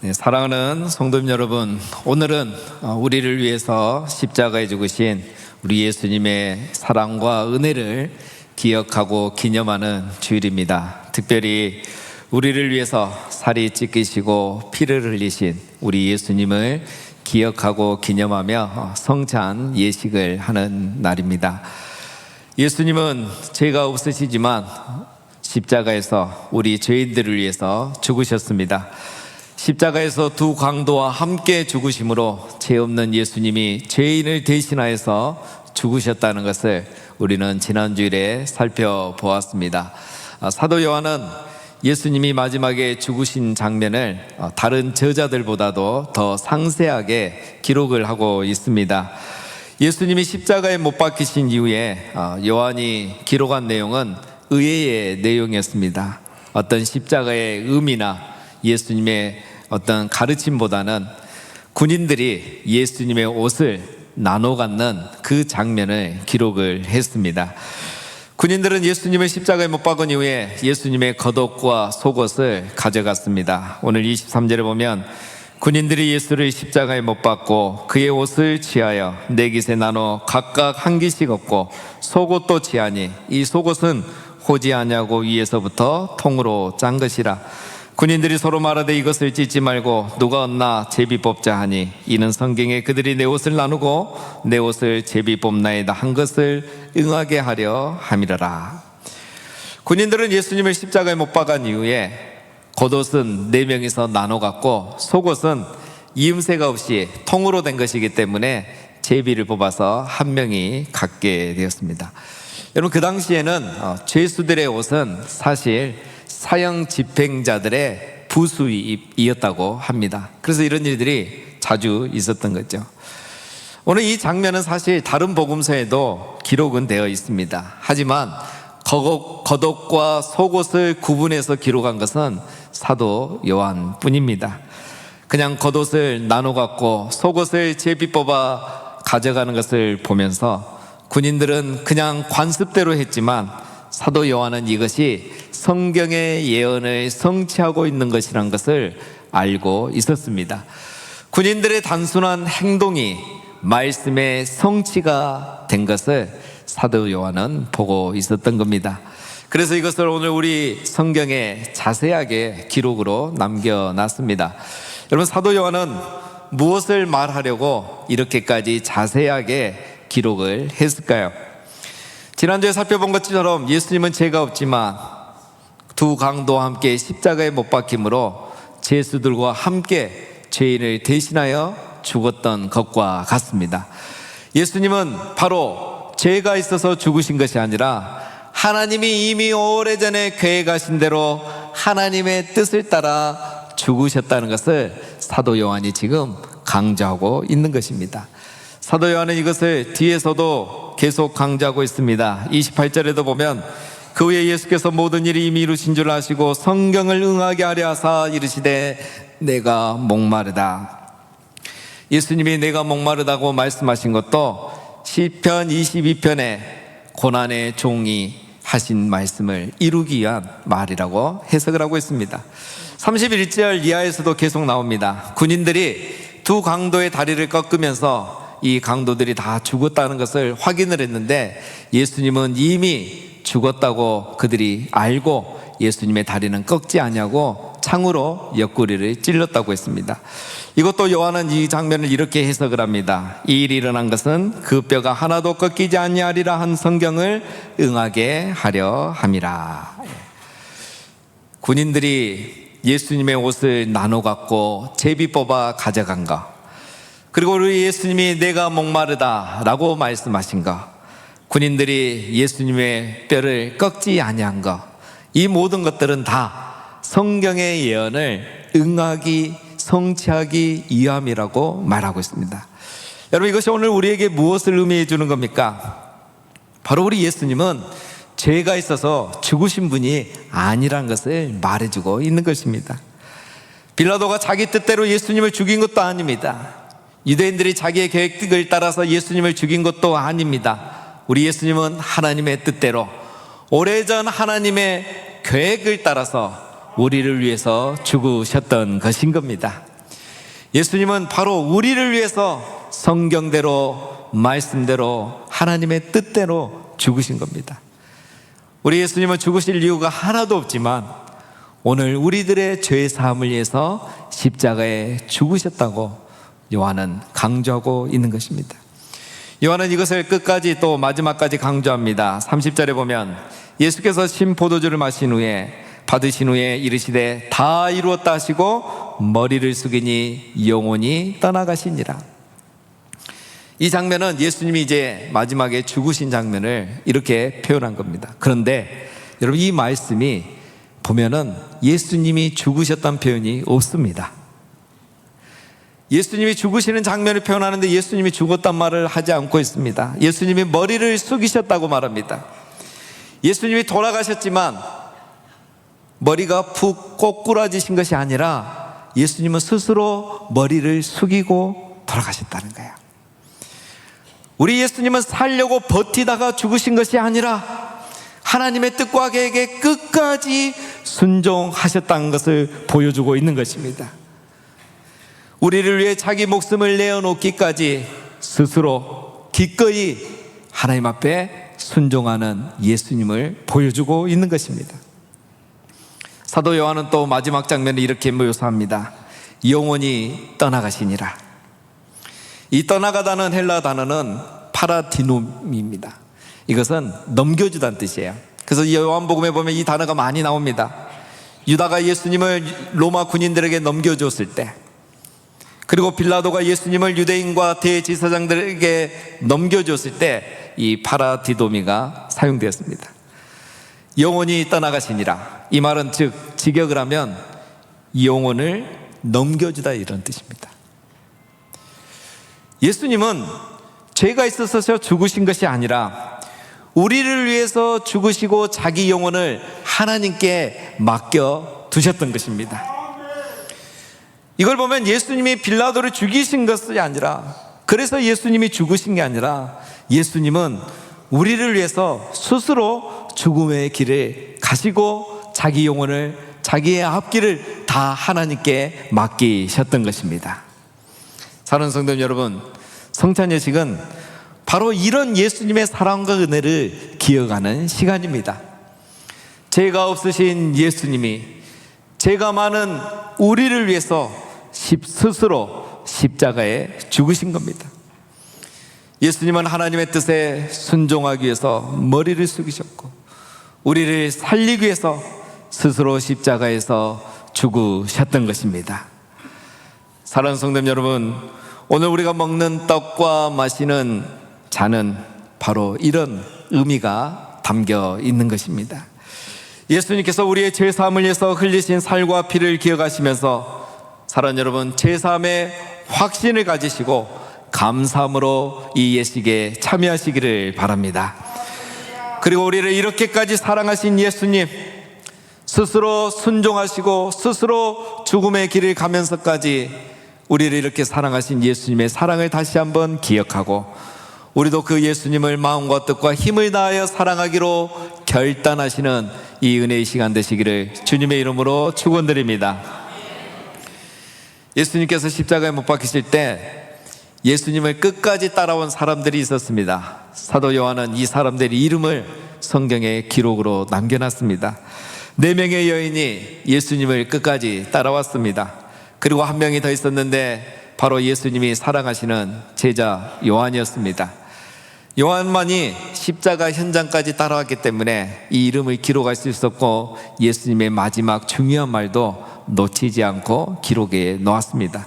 네, 사랑하는 성도님 여러분, 오늘은 어, 우리를 위해서 십자가에 죽으신 우리 예수님의 사랑과 은혜를 기억하고 기념하는 주일입니다. 특별히 우리를 위해서 살이 찢기시고 피를 흘리신 우리 예수님을 기억하고 기념하며 어, 성찬 예식을 하는 날입니다. 예수님은 죄가 없으시지만 십자가에서 우리 죄인들을 위해서 죽으셨습니다. 십자가에서 두 강도와 함께 죽으심으로 죄 없는 예수님이 죄인을 대신하여서 죽으셨다는 것을 우리는 지난 주일에 살펴보았습니다. 아, 사도 요한은 예수님이 마지막에 죽으신 장면을 어, 다른 저자들보다도 더 상세하게 기록을 하고 있습니다. 예수님이 십자가에 못 박히신 이후에 어, 요한이 기록한 내용은 의외의 내용이었습니다. 어떤 십자가의 의미나 예수님의 어떤 가르침보다는 군인들이 예수님의 옷을 나눠 갖는 그 장면을 기록을 했습니다. 군인들은 예수님을 십자가에 못 박은 이후에 예수님의 겉옷과 속옷을 가져갔습니다. 오늘 23절에 보면 군인들이 예수를 십자가에 못 박고 그의 옷을 취하여 네 깃에 나눠 각각 한 깃씩 얻고 속옷도 취하니 이 속옷은 호지 아냐고 위에서부터 통으로 짠 것이라 군인들이 서로 말하되 이것을 찢지 말고 누가 얻나 제비 뽑자 하니 이는 성경에 그들이 내 옷을 나누고 내 옷을 제비 뽑나이다 한 것을 응하게 하려 함이라라 군인들은 예수님을 십자가에 못 박은 이후에 겉옷은 네 명이서 나눠 갖고 속옷은 이음새가 없이 통으로 된 것이기 때문에 제비를 뽑아서 한 명이 갖게 되었습니다. 여러분 그 당시에는 어, 죄수들의 옷은 사실 사형 집행자들의 부수이었다고 합니다. 그래서 이런 일들이 자주 있었던 거죠. 오늘 이 장면은 사실 다른 복음서에도 기록은 되어 있습니다. 하지만 겉옷- 겉옷과 속옷을 구분해서 기록한 것은 사도 요한 뿐입니다. 그냥 겉옷을 나눠 갖고 속옷을 제비 뽑아 가져가는 것을 보면서 군인들은 그냥 관습대로 했지만 사도 요한은 이것이 성경의 예언을 성취하고 있는 것이란 것을 알고 있었습니다. 군인들의 단순한 행동이 말씀의 성취가 된 것을 사도 요한은 보고 있었던 겁니다. 그래서 이것을 오늘 우리 성경에 자세하게 기록으로 남겨놨습니다. 여러분 사도 요한은 무엇을 말하려고 이렇게까지 자세하게 기록을 했을까요? 지난주에 살펴본 것처럼 예수님은 죄가 없지만 두 강도와 함께 십자가에 못 박힘으로 제수들과 함께 죄인을 대신하여 죽었던 것과 같습니다. 예수님은 바로 죄가 있어서 죽으신 것이 아니라 하나님이 이미 오래전에 계획하신 대로 하나님의 뜻을 따라 죽으셨다는 것을 사도 요한이 지금 강조하고 있는 것입니다. 사도 요한은 이것을 뒤에서도 계속 강조하고 있습니다. 28절에도 보면 그 후에 예수께서 모든 일이 이미 이루신 줄 아시고 성경을 응하게 하려 하사 이르시되 내가 목마르다. 예수님이 내가 목마르다고 말씀하신 것도 시편 22편에 고난의 종이 하신 말씀을 이루기 위한 말이라고 해석을 하고 있습니다. 31절 이하에서도 계속 나옵니다. 군인들이 두 강도의 다리를 꺾으면서 이 강도들이 다 죽었다는 것을 확인을 했는데 예수님은 이미 죽었다고 그들이 알고 예수님의 다리는 꺾지 않냐고 창으로 옆구리를 찔렀다고 했습니다. 이것도 요한은 이 장면을 이렇게 해석을 합니다. 이 일이 일어난 것은 그 뼈가 하나도 꺾이지 아니하리라 한 성경을 응하게 하려 함이라. 군인들이 예수님의 옷을 나눠 갖고 제비 뽑아 가져간 것. 그리고 우리 예수님이 내가 목마르다라고 말씀하신 것. 군인들이 예수님의 뼈를 꺾지 아니한 것. 이 모든 것들은 다 성경의 예언을 응하기 성취하기 위함이라고 말하고 있습니다. 여러분 이것이 오늘 우리에게 무엇을 의미해 주는 겁니까? 바로 우리 예수님은 죄가 있어서 죽으신 분이 아니란 것을 말해주고 있는 것입니다. 빌라도가 자기 뜻대로 예수님을 죽인 것도 아닙니다. 유대인들이 자기의 계획을 따라서 예수님을 죽인 것도 아닙니다. 우리 예수님은 하나님의 뜻대로 오래전 하나님의 계획을 따라서 우리를 위해서 죽으셨던 것인 겁니다. 예수님은 바로 우리를 위해서 성경대로 말씀대로 하나님의 뜻대로 죽으신 겁니다. 우리 예수님은 죽으실 이유가 하나도 없지만 오늘 우리들의 죄 사함을 위해서 십자가에 죽으셨다고 요한은 강조하고 있는 것입니다. 요한은 이것을 끝까지 또 마지막까지 강조합니다. 30절에 보면 예수께서 신 포도주를 마신 후에 받으신 후에 이르시되 다 이루었다 하시고 머리를 숙이니 영혼이 떠나가시니라. 이 장면은 예수님이 이제 마지막에 죽으신 장면을 이렇게 표현한 겁니다. 그런데 여러분 이 말씀이 보면은 예수님이 죽으셨다는 표현이 없습니다. 예수님이 죽으시는 장면을 표현하는데 예수님이 죽었단 말을 하지 않고 있습니다. 예수님이 머리를 숙이셨다고 말합니다. 예수님이 돌아가셨지만 머리가 푹 꼬꾸라지신 것이 아니라 예수님은 스스로 머리를 숙이고 돌아가셨다는 거예요. 우리 예수님은 살려고 버티다가 죽으신 것이 아니라 하나님의 뜻과 계획에 끝까지 순종하셨다는 것을 보여주고 있는 것입니다. 우리를 위해 자기 목숨을 내어놓기까지 스스로 기꺼이 하나님 앞에 순종하는 예수님을 보여주고 있는 것입니다. 사도 요한은 또 마지막 장면을 이렇게 묘사합니다. 영원히 떠나가시니라. 이 떠나가다는 헬라 단어는 파라디놈입니다. 이것은 넘겨주다는 뜻이에요. 그래서 요한복음에 보면 이 단어가 많이 나옵니다. 유다가 예수님을 로마 군인들에게 넘겨줬을 때, 그리고 빌라도가 예수님을 유대인과 대지사장들에게 넘겨줬을 때 이 파라디도미가 사용되었습니다. 영혼이 떠나가시니라. 이 말은 즉 직역을 하면 영혼을 넘겨주다 이런 뜻입니다. 예수님은 죄가 있어서 죽으신 것이 아니라 우리를 위해서 죽으시고 자기 영혼을 하나님께 맡겨 두셨던 것입니다. 이걸 보면 예수님이 빌라도를 죽이신 것이 아니라 그래서 예수님이 죽으신 게 아니라 예수님은 우리를 위해서 스스로 죽음의 길을 가시고 자기 영혼을 자기의 앞길을 다 하나님께 맡기셨던 것입니다. 사랑하는 성도 여러분, 성찬 예식은 바로 이런 예수님의 사랑과 은혜를 기억하는 시간입니다. 죄가 없으신 예수님이 죄가 많은 우리를 위해서 스스로 십자가에 죽으신 겁니다. 예수님은 하나님의 뜻에 순종하기 위해서 머리를 숙이셨고 우리를 살리기 위해서 스스로 십자가에서 죽으셨던 것입니다. 사랑하는 성도 여러분, 오늘 우리가 먹는 떡과 마시는 잔은 바로 이런 의미가 담겨 있는 것입니다. 예수님께서 우리의 죄 사함을 위해서 흘리신 살과 피를 기억하시면서 사랑 여러분 죄 사함의 확신을 가지시고 감사함으로 이 예식에 참여하시기를 바랍니다. 그리고 우리를 이렇게까지 사랑하신 예수님 스스로 순종하시고 스스로 죽음의 길을 가면서까지 우리를 이렇게 사랑하신 예수님의 사랑을 다시 한번 기억하고 우리도 그 예수님을 마음과 뜻과 힘을 다하여 사랑하기로 결단하시는 이 은혜의 시간 되시기를 주님의 이름으로 축원드립니다. 예수님께서 십자가에 못 박히실 때 예수님을 끝까지 따라온 사람들이 있었습니다. 사도 요한은 이 사람들의 이름을 성경에 기록으로 남겨놨습니다. 네 명의 여인이 예수님을 끝까지 따라왔습니다. 그리고 한 명이 더 있었는데 바로 예수님이 사랑하시는 제자 요한이었습니다. 요한만이 십자가 현장까지 따라왔기 때문에 이 이름을 기록할 수 있었고 예수님의 마지막 중요한 말도 놓치지 않고 기록에 놓았습니다.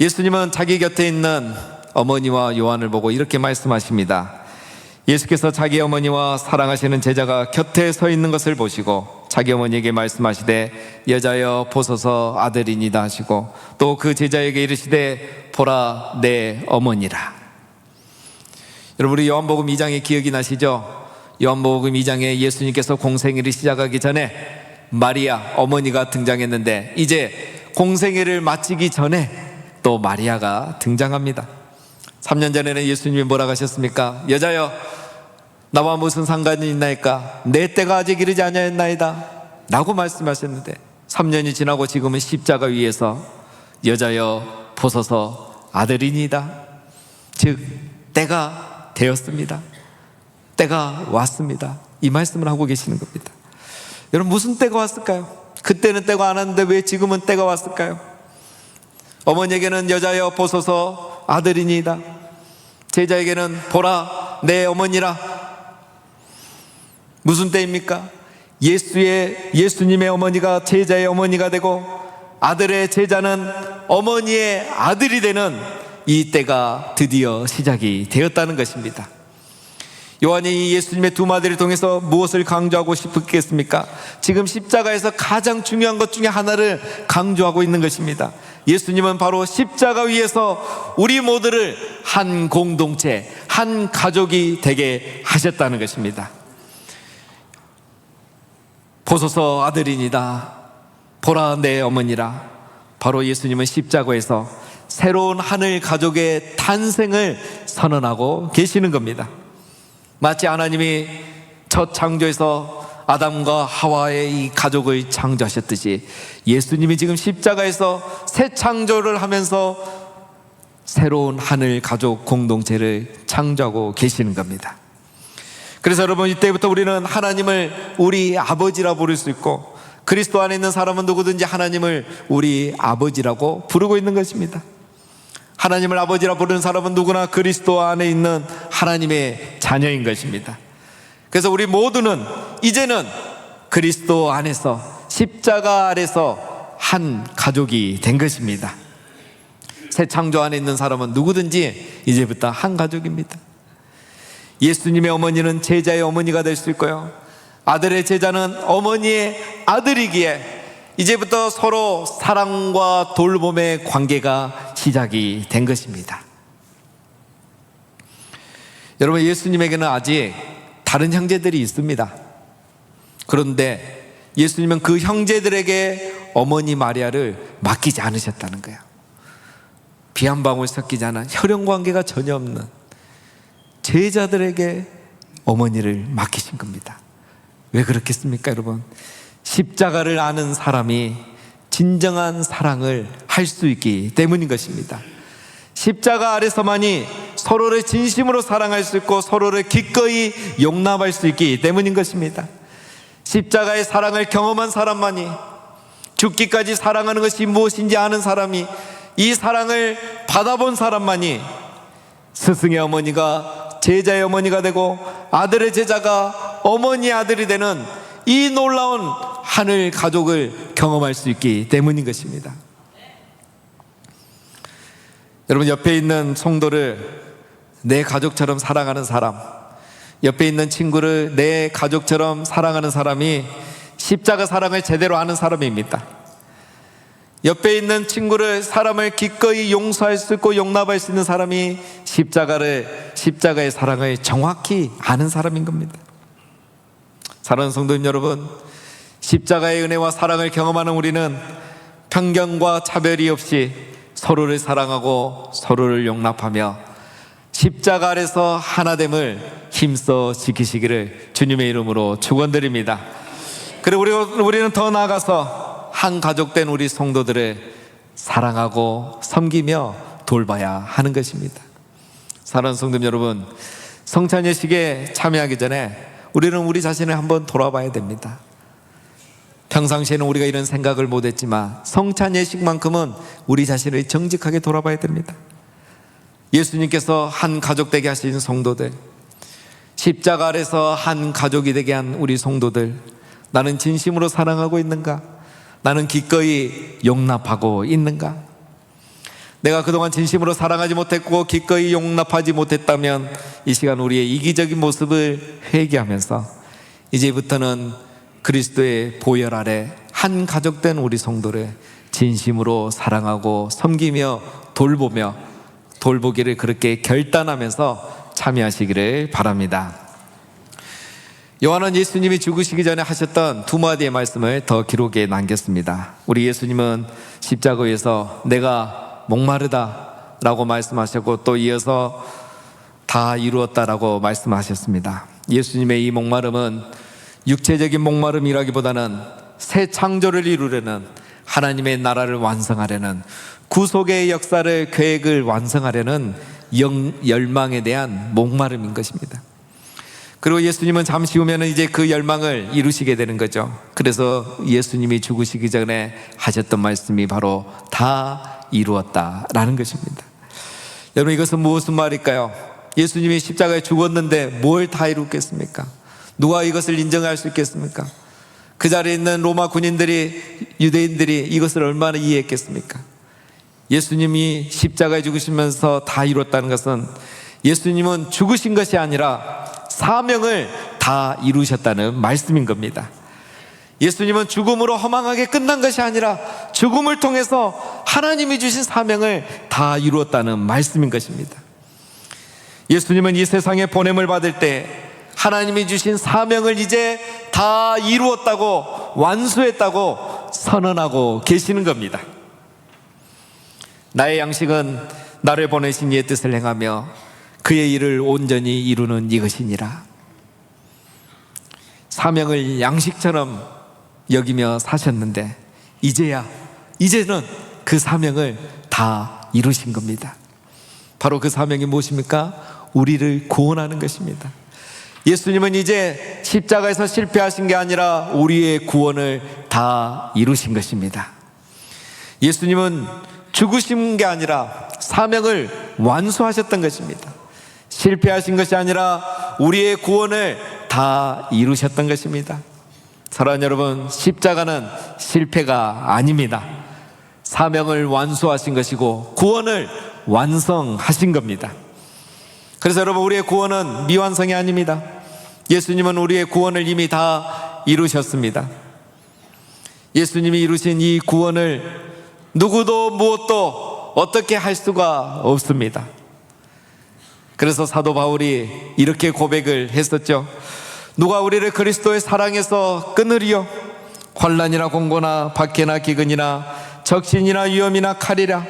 예수님은 자기 곁에 있는 어머니와 요한을 보고 이렇게 말씀하십니다. 예수께서 자기 어머니와 사랑하시는 제자가 곁에 서 있는 것을 보시고 자기 어머니에게 말씀하시되 여자여 보소서 아들이니다 하시고 또 그 제자에게 이르시되 보라 내 어머니라. 여러분 우리 요한복음 2장의 기억이 나시죠? 요한복음 2장에 예수님께서 공생애를 시작하기 전에 마리아 어머니가 등장했는데 이제 공생애를 마치기 전에 또 마리아가 등장합니다. 3년 전에는 예수님이 뭐라 하셨습니까? 여자여 나와 무슨 상관이 있나이까? 내 때가 아직 이르지 아니하였나이다. 라고 말씀하셨는데 3년이 지나고 지금은 십자가 위에서 여자여 보소서 아들이니다. 즉 때가 되었습니다. 때가 왔습니다. 이 말씀을 하고 계시는 겁니다. 여러분 무슨 때가 왔을까요? 그때는 때가 안 왔는데 왜 지금은 때가 왔을까요? 어머니에게는 여자여 보소서 아들이니이다. 제자에게는 보라 내 어머니라. 무슨 때입니까? 예수의 예수님의 어머니가 제자의 어머니가 되고 아들의 제자는 어머니의 아들이 되는 이 때가 드디어 시작이 되었다는 것입니다. 요한이 예수님의 두 마디를 통해서 무엇을 강조하고 싶겠습니까? 지금 십자가에서 가장 중요한 것 중에 하나를 강조하고 있는 것입니다. 예수님은 바로 십자가 위에서 우리 모두를 한 공동체, 한 가족이 되게 하셨다는 것입니다. 보소서 아들이니다. 보라 내 어머니라. 바로 예수님은 십자가에서 새로운 하늘 가족의 탄생을 선언하고 계시는 겁니다. 마치 하나님이 첫 창조에서 아담과 하와의 이 가족을 창조하셨듯이 예수님이 지금 십자가에서 새 창조를 하면서 새로운 하늘 가족 공동체를 창조하고 계시는 겁니다. 그래서 여러분 이때부터 우리는 하나님을 우리 아버지라 부를 수 있고 그리스도 안에 있는 사람은 누구든지 하나님을 우리 아버지라고 부르고 있는 것입니다. 하나님을 아버지라 부르는 사람은 누구나 그리스도 안에 있는 하나님의 자녀인 것입니다. 그래서 우리 모두는 이제는 그리스도 안에서 십자가 아래서 한 가족이 된 것입니다. 새 창조 안에 있는 사람은 누구든지 이제부터 한 가족입니다. 예수님의 어머니는 제자의 어머니가 될 수 있고요. 아들의 제자는 어머니의 아들이기에 이제부터 서로 사랑과 돌봄의 관계가 시작이 된 것입니다. 여러분, 예수님에게는 아직 다른 형제들이 있습니다. 그런데 예수님은 그 형제들에게 어머니 마리아를 맡기지 않으셨다는 거예요. 비한 방울 섞이지 않아 혈연 관계가 전혀 없는 제자들에게 어머니를 맡기신 겁니다. 왜 그렇겠습니까, 여러분? 십자가를 아는 사람이 진정한 사랑을 할 수 있기 때문인 것입니다. 십자가 아래서만이 서로를 진심으로 사랑할 수 있고 서로를 기꺼이 용납할 수 있기 때문인 것입니다. 십자가의 사랑을 경험한 사람만이 죽기까지 사랑하는 것이 무엇인지 아는 사람이 이 사랑을 받아본 사람만이 스승의 어머니가 제자의 어머니가 되고 아들의 제자가 어머니의 아들이 되는 이 놀라운 하늘 가족을 경험할 수 있기 때문인 것입니다. 여러분 옆에 있는 성도를 내 가족처럼 사랑하는 사람, 옆에 있는 친구를 내 가족처럼 사랑하는 사람이 십자가 사랑을 제대로 아는 사람입니다. 옆에 있는 친구를 사람을 기꺼이 용서할 수 있고 용납할 수 있는 사람이 십자가를 십자가의 사랑을 정확히 아는 사람인 겁니다. 사랑하는 성도님 여러분, 십자가의 은혜와 사랑을 경험하는 우리는 편견과 차별이 없이 서로를 사랑하고 서로를 용납하며 십자가 아래서 하나됨을 힘써 지키시기를 주님의 이름으로 축원드립니다. 그리고 우리, 우리는 더 나아가서 한 가족된 우리 성도들을 사랑하고 섬기며 돌봐야 하는 것입니다. 사랑하는 성도 여러분, 성찬 예식에 참여하기 전에 우리는 우리 자신을 한번 돌아봐야 됩니다. 평상시에는 우리가 이런 생각을 못했지만 성찬 예식만큼은 우리 자신을 정직하게 돌아봐야 됩니다. 예수님께서 한 가족 되게 하신 성도들, 십자가 아래서 한 가족이 되게 한 우리 성도들, 나는 진심으로 사랑하고 있는가? 나는 기꺼이 용납하고 있는가? 내가 그동안 진심으로 사랑하지 못했고 기꺼이 용납하지 못했다면 이 시간 우리의 이기적인 모습을 회개하면서 이제부터는 그리스도의 보혈 아래 한 가족된 우리 성도를 진심으로 사랑하고 섬기며 돌보며 돌보기를 그렇게 결단하면서 참여하시기를 바랍니다. 요한은 예수님이 죽으시기 전에 하셨던 두 마디의 말씀을 더 기록에 남겼습니다. 우리 예수님은 십자가에서 내가 목마르다 라고 말씀하셨고 또 이어서 다 이루었다 라고 말씀하셨습니다. 예수님의 이 목마름은 육체적인 목마름이라기보다는 새 창조를 이루려는 하나님의 나라를 완성하려는 구속의 역사를 계획을 완성하려는 영, 열망에 대한 목마름인 것입니다. 그리고 예수님은 잠시 후면 이제 그 열망을 이루시게 되는 거죠. 그래서 예수님이 죽으시기 전에 하셨던 말씀이 바로 다 이루었다라는 것입니다. 여러분 이것은 무슨 말일까요? 예수님이 십자가에 죽었는데 뭘 다 이루겠습니까? 누가 이것을 인정할 수 있겠습니까? 그 자리에 있는 로마 군인들이 유대인들이 이것을 얼마나 이해했겠습니까? 예수님이 십자가에 죽으시면서 다 이뤘다는 것은 예수님은 죽으신 것이 아니라 사명을 다 이루셨다는 말씀인 겁니다. 예수님은 죽음으로 허망하게 끝난 것이 아니라 죽음을 통해서 하나님이 주신 사명을 다 이루었다는 말씀인 것입니다. 예수님은 이 세상에 보냄을 받을 때 하나님이 주신 사명을 이제 다 이루었다고 완수했다고 선언하고 계시는 겁니다. 나의 양식은 나를 보내신 이의 뜻을 행하며 그의 일을 온전히 이루는 이것이니라. 사명을 양식처럼 여기며 사셨는데 이제야 이제는 그 사명을 다 이루신 겁니다. 바로 그 사명이 무엇입니까? 우리를 구원하는 것입니다. 예수님은 이제 십자가에서 실패하신 게 아니라 우리의 구원을 다 이루신 것입니다. 예수님은 죽으신 게 아니라 사명을 완수하셨던 것입니다. 실패하신 것이 아니라 우리의 구원을 다 이루셨던 것입니다. 사랑하는 여러분, 십자가는 실패가 아닙니다. 사명을 완수하신 것이고 구원을 완성하신 겁니다. 그래서 여러분, 우리의 구원은 미완성이 아닙니다. 예수님은 우리의 구원을 이미 다 이루셨습니다. 예수님이 이루신 이 구원을 누구도 무엇도 어떻게 할 수가 없습니다. 그래서 사도 바울이 이렇게 고백을 했었죠. 누가 우리를 그리스도의 사랑에서 끊으리요? 환란이나 공고나 박해나 기근이나 적신이나 위험이나 칼이라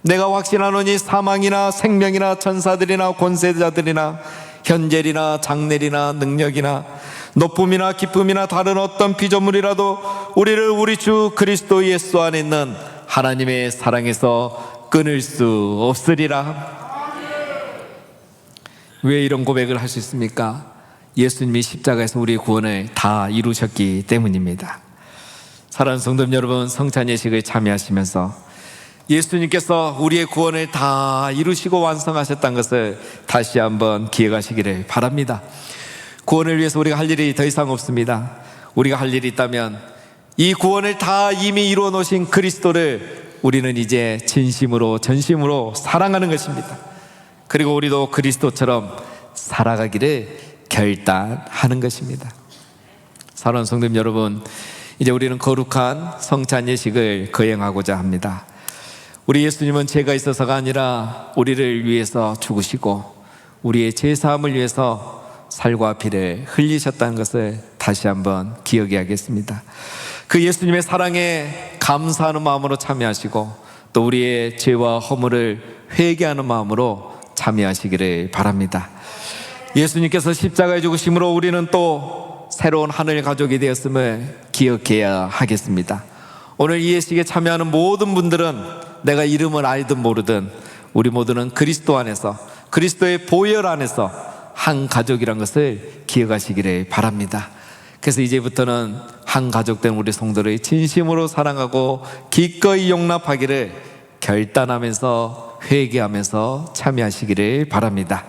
내가 확신하노니 사망이나 생명이나 천사들이나 권세자들이나 현재리나 장례리나 능력이나 높음이나 기쁨이나 다른 어떤 피조물이라도 우리를 우리 주 그리스도 예수 안에 있는 하나님의 사랑에서 끊을 수 없으리라. 왜 이런 고백을 할 수 있습니까? 예수님이 십자가에서 우리의 구원을 다 이루셨기 때문입니다. 사랑하는 성도 여러분, 성찬 예식을 참여하시면서 예수님께서 우리의 구원을 다 이루시고 완성하셨다는 것을 다시 한번 기억하시기를 바랍니다. 구원을 위해서 우리가 할 일이 더 이상 없습니다. 우리가 할 일이 있다면 이 구원을 다 이미 이루어 놓으신 그리스도를 우리는 이제 진심으로 전심으로 사랑하는 것입니다. 그리고 우리도 그리스도처럼 살아가기를 결단하는 것입니다. 사랑하는 성도 여러분, 이제 우리는 거룩한 성찬 예식을 거행하고자 합니다. 우리 예수님은 죄가 있어서가 아니라 우리를 위해서 죽으시고 우리의 죄 사함을 위해서 살과 피를 흘리셨다는 것을 다시 한번 기억해야겠습니다. 그 예수님의 사랑에 감사하는 마음으로 참여하시고 또 우리의 죄와 허물을 회개하는 마음으로 참여하시기를 바랍니다. 예수님께서 십자가에 죽으심으로 우리는 또 새로운 하늘 가족이 되었음을 기억해야 하겠습니다. 오늘 이 예식에 참여하는 모든 분들은 내가 이름을 알든 모르든 우리 모두는 그리스도 안에서 그리스도의 보혈 안에서 한 가족이란 것을 기억하시기를 바랍니다. 그래서 이제부터는 한 가족된 우리 성도를 진심으로 사랑하고 기꺼이 용납하기를 결단하면서 회개하면서 참여하시기를 바랍니다.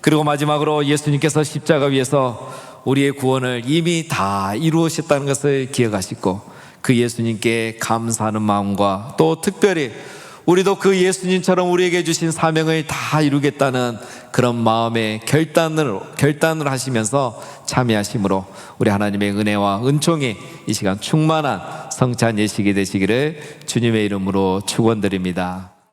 그리고 마지막으로 예수님께서 십자가 위에서 우리의 구원을 이미 다 이루으셨다는 것을 기억하시고 그 예수님께 감사하는 마음과 또 특별히 우리도 그 예수님처럼 우리에게 주신 사명을 다 이루겠다는 그런 마음의 결단을 결단을 하시면서 참여하심으로 우리 하나님의 은혜와 은총이 이 시간 충만한 성찬 예식이 되시기를 주님의 이름으로 축원드립니다.